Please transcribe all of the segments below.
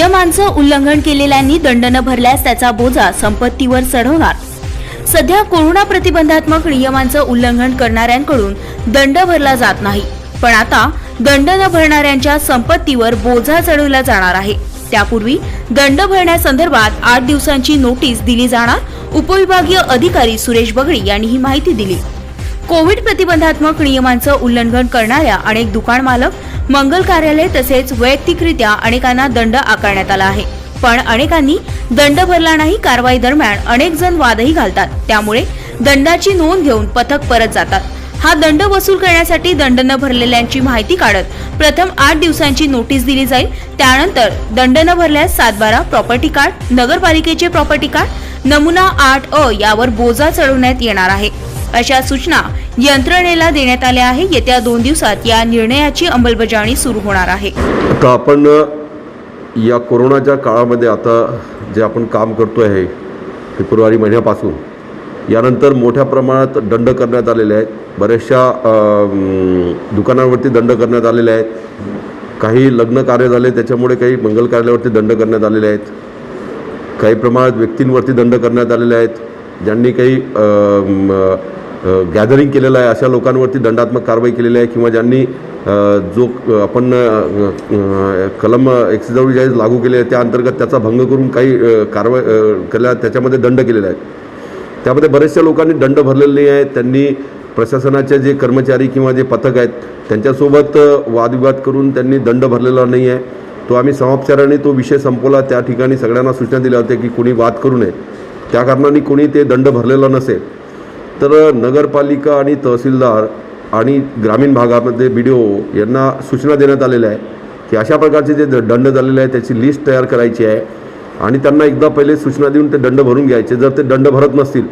नियमांचं उल्लंघन केलेल्यांनी दंड न भरल्यास त्याचा बोजा संपत्तीवर चढवणार. सध्या कोरोना प्रतिबंधात्मक नियमांचं उल्लंघन करणाऱ्यांकडून दंड भरला जात नाही. पण आता दंड न भरणाऱ्यांच्या संपत्तीवर बोजा चढवला जाणार आहे. त्यापूर्वी दंड भरण्यासंदर्भात आठ दिवसांची नोटीस दिली जाणार उपविभागीय अधिकारी सुरेश बगडी यांनी ही माहिती दिली. कोविड प्रतिबंधात्मक नियमांचं उल्लंघन करणाऱ्या अनेक दुकान मालक मंगल कार्यालय तसेच वैयक्तिकरित्या अनेकांना दंड आकारण्यात आला आहे. पण अनेकांनी दंड भरला नाही कारवाई दरम्यान अनेक जण वादही घालतात. त्यामुळे दंडाची नोंद घेऊन पथक परत जातात. हा दंड वसूल करण्यासाठी दंड न भरलेल्यांची माहिती काढत प्रथम आठ दिवसांची नोटीस दिली जाईल. त्यानंतर दंड न भरल्यास सातबारा प्रॉपर्टी कार्ड नगरपालिकेचे प्रॉपर्टी कार्ड नमुना आठ अ यावर बोजा चढवण्यात येणार आहे. अशा सूचना यंत्रणेला देण्यात आल्या आहे. येत्या दोन दिवसात या निर्णयाची अंमलबजावणी सुरू होणार आहे. आता आपण या कोरोनाच्या काळामध्ये आता जे आपण काम करतो आहे फेब्रुवारी महिन्यापासून यानंतर मोठ्या प्रमाणात दंड करण्यात आलेले आहेत. बऱ्याचशा दुकानांवरती दंड करण्यात आलेले आहेत. काही लग्न कार्य झाले त्याच्यामुळे काही मंगल कार्यालयावरती दंड करण्यात आलेले आहेत. काही प्रमाणात व्यक्तींवरती दंड करण्यात आलेले आहेत. ज्यांनी काही गॅदरिंग केलेलं आहे अशा लोकांवरती दंडात्मक कारवाई केलेली आहे किंवा ज्यांनी जो आपण कलम एकशे ज्या लागू केले आहे त्या अंतर्गत त्याचा भंग करून काही कारवाई केल्या त्याच्यामध्ये दंड केलेले आहेत त्यामध्ये बऱ्याचशा लोकांनी दंड भरलेले नाही आहेत त्यांनी प्रशासनाचे जे कर्मचारी किंवा जे पथक आहेत त्यांच्यासोबत वादविवाद करून त्यांनी दंड भरलेला नाही आहे. तो आम्ही समापचाराने तो विषय संपवला त्या ठिकाणी सगळ्यांना सूचना दिल्या होत्या की कोणी वाद करू नये. त्या कारणाने कोणी ते दंड भरलेला नसेल. तर नगरपालिका आणि तहसीलदार आणि ग्रामीण भागामध्ये बी डी ओ यांना सूचना देण्यात आलेल्या आहे की अशा प्रकारचे जे दंड झालेले आहे त्याची लिस्ट तयार करायची आहे. आणि त्यांना एकदा पहिले सूचना देऊन ते दंड भरून घ्यायचे. जर ते दंड भरत नसतील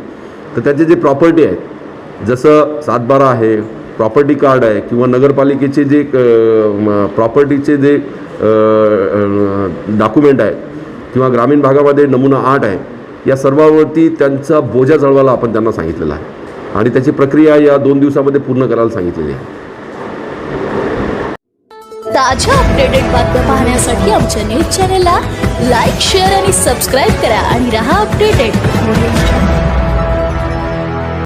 तर त्याचे जे प्रॉपर्टी आहे जसं सातबारा आहे प्रॉपर्टी कार्ड आहे किंवा नगरपालिकेचे जे प्रॉपर्टीचे जे डॉक्युमेंट आहे किंवा ग्रामीण भागामध्ये नमुना आठ आहे या सर्वावरती त्यांचा बोजा चढवायला आपण त्यांना सांगितलेला आहे. आणि त्याची प्रक्रिया या दोन दिवसामध्ये पूर्ण करायला सांगितलेली आहे. ताज्या अपडेटेड बातम्या पाहण्यासाठी आमच्या न्यूज चॅनेलला लाईक शेअर आणि सबस्क्राईब करा आणि रहा अपडेटेड